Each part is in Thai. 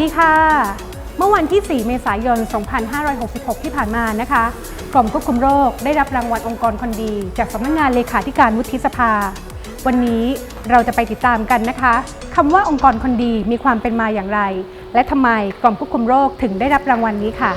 ดีค่ะ เมื่อวันที่ 4 เมษายน 2566 ที่ผ่านมานะคะ กรมควบคุมโรคได้รับรางวัลองค์กรคนดี จากสำนักงานเลขาธิการวุฒิสภา วันนี้เราจะไปติดตามกันนะคะคำว่าองค์กรคนดีมีความเป็นมาอย่างไร และทำไมกรมควบคุมโรคถึงได้รับรางวัลนี้ค่ะ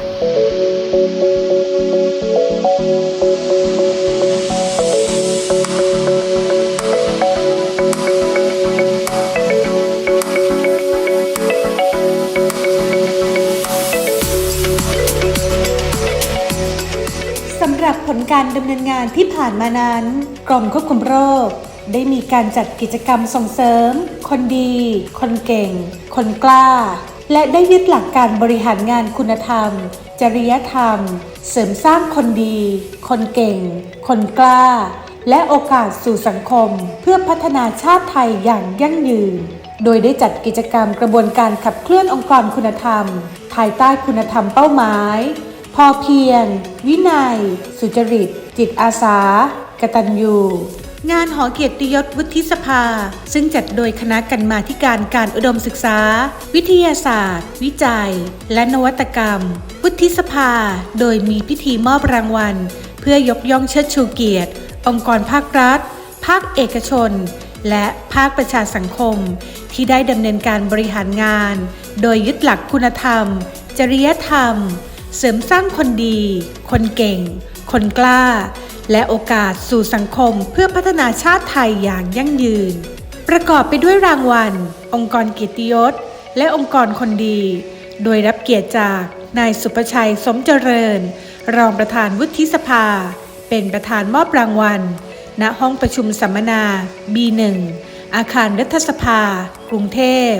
หรับผลการดำเนินงานที่ผ่านมานั้น กรมควบคุมโรค ได้มีการจัดกิจกรรมส่งเสริม คนดี คนเก่ง คนกล้า และได้ยึดหลักการบริหารงานคุณธรรม จริยธรรม เสริมสร้างคนดี คนเก่ง คนกล้า และโอกาสสู่สังคม เพื่อพัฒนาชาติไทยอย่างยั่งยืน โดยได้จัดกิจกรรมกระบวนการขับเคลื่อนองค์กรคุณธรรม ภายใต้คุณธรรมเป้าหมาย พอเพียงวินัย สุจริต จิตอาสา กตัญญูงานหอเกียรติยศวุฒิสภา ซึ่งจัดโดยคณะกรรมาธิการการอุดมศึกษา วิทยาศาสตร์ วิจัย และนวัตกรรม วุฒิสภา โดยมีพิธีมอบรางวัล เพื่อยกย่องเชิดชูเกียรติ องค์กรภาครัฐ ภาคเอกชน และภาคประชาสังคม ที่ได้ดำเนินการบริหารงาน โดยยึดหลักคุณธรรม จริยธรรม เสริมสร้างคนดี คนเก่ง คนกล้า และโอกาสสู่สังคมเพื่อพัฒนาชาติไทยอย่างยั่งยืน ประกอบไปด้วยรางวัล องค์กรเกียรติยศ และองค์กรคนดี โดยรับเกียรติจากนายสุประชัยสมเจริญ รองประธานวุฒิสภา เป็นประธานมอบรางวัล ณ ห้องประชุมสัมมนา B1 อาคารรัฐสภา กรุงเทพ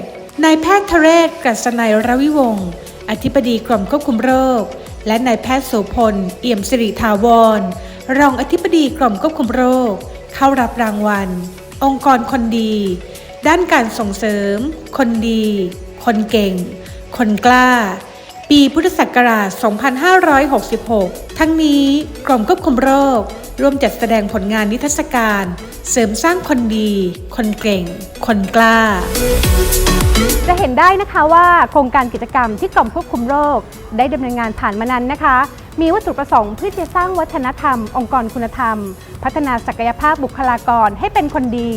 นายแพทย์ทเรศกฤษณัยรวิวงศ์ อธิบดีกรมควบคุมโรค และนายแพทย์โสพล เอี่ยมสิริทาวร รองอธิบดีกรมควบคุมโรค เข้ารับรางวัล องค์กรคนดี ด้านการส่งเสริม คนดี คนเก่ง คนกล้า ปีพุทธศักราช 2566 ทั้งนี้กรมควบคุมโรค ร่วมจัดแสดงผลงานนิทรรศการ เสริมสร้างคนดี คนเก่ง คนกล้า จะเห็นได้นะคะว่าโครงการกิจกรรมที่กรมควบคุมโรค ได้ดำเนินงานผ่านมานั้นนะคะ มีวัตถุประสงค์เพื่อจะสร้างวัฒนธรรม องค์กรคุณธรรม พัฒนาศักยภาพบุคลากรให้เป็นคนดี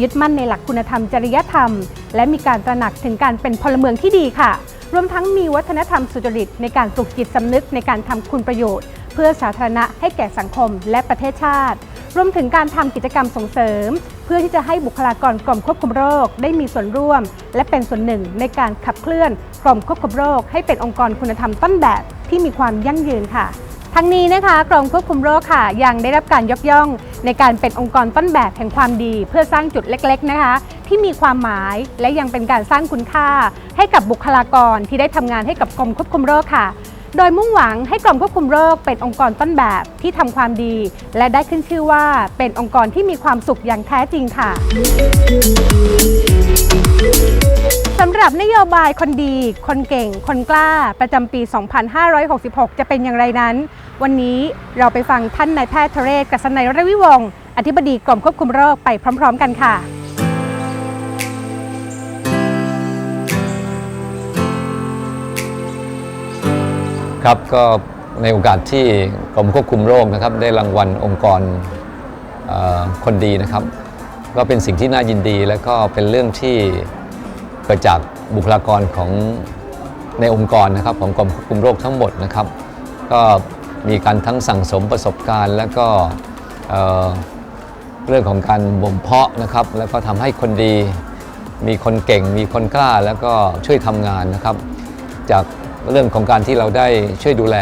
ยึดมั่นในหลักคุณธรรมจริยธรรม และมีการตระหนักถึงการเป็นพลเมืองที่ดีค่ะ รวมทั้งมีวัฒนธรรมสุจริตในการปลุกจิตสำนึกในการทำคุณประโยชน์ เพื่อสาธารณะให้แก่สังคมและประเทศชาติ รวมถึงการทำกิจกรรมส่งเสริม เพื่อที่จะให้บุคลากรกรมควบคุมโรค ได้มีส่วนร่วม และเป็นส่วนหนึ่งในการขับเคลื่อนกรมควบคุมโรค ให้เป็นองค์กรคุณธรรมต้นแบบที่มีความยั่งยืนค่ะทั้งนี้นะคะกรมควบคุมโรคค่ะยังได้รับการยกย่อง ในการเป็นองค์กรต้นแบบแห่งความดี เพื่อสร้างจุดเล็กๆนะคะ ที่มีความหมายและยังเป็นการสร้างคุณค่า ให้กับบุคลากรที่ได้ทำงานให้กับกรมควบคุมโรคค่ะ โดยมุ่งหวังให้กรมควบคุมโรคเป็นองค์กรต้นแบบที่ทำความดี และได้ขึ้นชื่อว่าเป็นองค์กรที่มีความสุขอย่างแท้จริงค่ะสำหรับนโยบายคนดี คนเก่ง คนกล้า ประจำปี 2566 จะเป็นอย่างไรนั้น วันนี้เราไปฟังท่านนายแพทย์ทเรศกัศนัยรวิวงศ์อธิบดีกรมควบคุมโรคไปพร้อม ๆ กันค่ะ ครับก็ในโอกาสที่กรมควบคุมโรคนะครับ ได้รางวัลองค์กรคนดีนะครับ ก็เป็นสิ่งที่น่ายินดี และก็เป็นเรื่องที่เกิดจากบุคลากรของในองค์กรนะครับของกรมควบคุมโรคทั้งหมดนะครับ ก็มีการทั้งสั่งสมประสบการณ์ และก็เเรื่องของการบ่มเพาะนะครับ แล้วก็ทำให้คนดี มีคนเก่ง มีคนกล้า แล้วก็ช่วยทำงานนะครับ จาก เรื่องของการที่เราได้ช่วยดูแล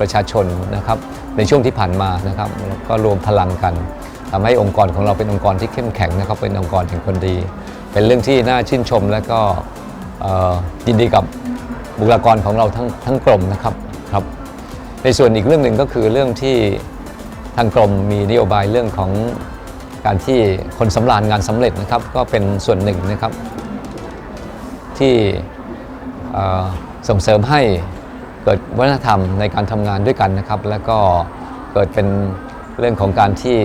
ประชาชนนะครับในช่วงที่ผ่านมานะครับก็รวมพลังกันทำให้องค์กรของเราเป็นองค์กรที่เข้มแข็งนะครับเป็นองค์กรแห่งคนดี เป็นเรื่องที่น่าชื่นชมและก็ยินดีกับบุคลากรของเราทั้งทั้งกรมนะครับครับ ในส่วนอีกเรื่องหนึ่งก็คือเรื่องที่ทางกรมมีนโยบายเรื่องของการที่คนสำราญงานสำเร็จนะครับ ก็เป็นส่วนหนึ่งนะครับ ที่ ส่งเสริมให้เกิดวัฒนธรรมในการทำงานด้วยกันนะครับ แล้วก็เกิดเป็นเรื่องของการที่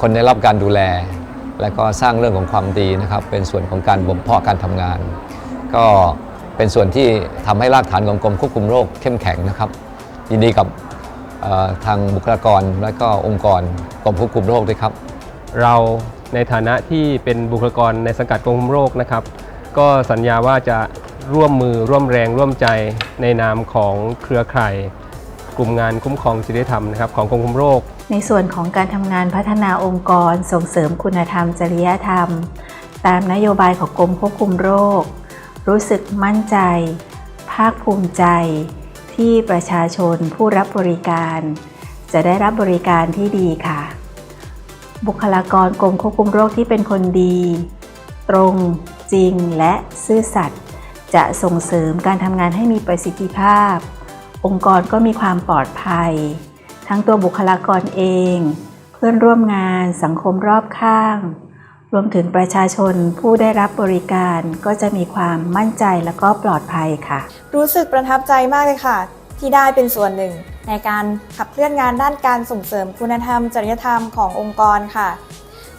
คนได้รับการดูแล และก็สร้างเรื่องของความดีนะครับ เป็นส่วนของการบ่มเพาะการทำงาน ก็เป็นส่วนที่ทำให้รากฐานของกรมควบคุมโรคเข้มแข็งนะครับ ยินดีกับทางบุคลากรและก็องค์กรกรมควบคุมโรคด้วยครับ เราในฐานะที่เป็นบุคลากรในสังกัดกรมควบคุมโรคนะครับ ก็สัญญาว่าจะ ร่วมมือร่วมแรงร่วมใจในนามของเครือข่ายกลุ่มงานคุ้มครองจริยธรรมนะครับของกรมควบคุมโรค ในส่วนของการทำงานพัฒนาองค์กร ส่งเสริมคุณธรรม จริยธรรม ตามนโยบายของกรมควบคุมโรค รู้สึกมั่นใจ ภาคภูมิใจ ที่ประชาชนผู้รับบริการ จะได้รับบริการที่ดีค่ะ บุคลากรกรมควบคุมโรคที่เป็นคนดี ตรงจริงและซื่อสัตย์ จะส่งเสริมการทำงานให้มีประสิทธิภาพ องค์กรก็มีความปลอดภัย ทั้งตัวบุคลากรเอง เพื่อนร่วมงานสังคมรอบข้าง รวมถึงประชาชนผู้ได้รับบริการก็จะมีความมั่นใจและก็ปลอดภัยค่ะ รู้สึกประทับใจมากเลยค่ะ ที่ได้เป็นส่วนหนึ่ง ในการขับเคลื่อนงานด้านการส่งเสริมคุณธรรม จริยธรรมขององค์กรค่ะ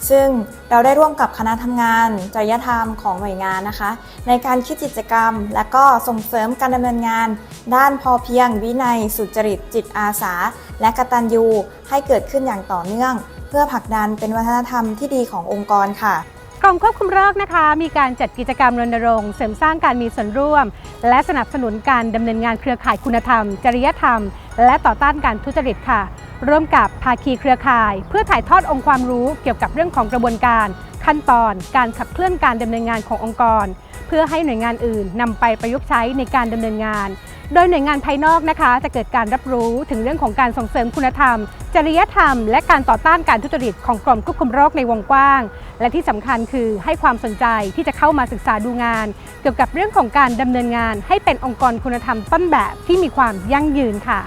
ซึ่งเราได้ร่วมกับคณะทำงานจริยธรรมของหน่วยงานนะคะ ในการคิดกิจกรรม และก็ส่งเสริมการดำเนินงาน ด้านพอเพียง วินัย สุจริต จิตอาสา และกตัญญูให้เกิดขึ้นอย่างต่อเนื่อง เพื่อผลักดันเป็นวัฒนธรรมที่ดีขององค์กรค่ะ กรมควบคุมโรคนะคะ มีการจัดกิจกรรมรณรงค์เสริมสร้างการมีส่วนร่วม และสนับสนุนการดำเนินงานเครือข่ายคุณธรรม จริยธรรม และต่อต้านการทุจริตค่ะ ร่วมกับภาคีเครือข่าย เพื่อถ่ายทอดองค์ความรู้เกี่ยวกับเรื่องของกระบวนการ ขั้นตอน การขับเคลื่อนการดำเนินงานขององค์กร เพื่อให้หน่วยงานอื่นนำไปประยุกต์ใช้ในการดำเนินงาน โดยหน่วยงานภายนอกนะคะ จะเกิดการรับรู้ถึงเรื่องของการส่งเสริมคุณธรรม จริยธรรม และการต่อต้านการทุจริตของกรมควบคุมโรคในวงกว้าง และที่สำคัญคือให้ความสนใจที่จะเข้ามาศึกษาดูงาน เกี่ยวกับเรื่องของการดำเนินงาน ให้เป็นองค์กรคุณธรรมต้นแบบที่มีความยั่งยืนค่ะ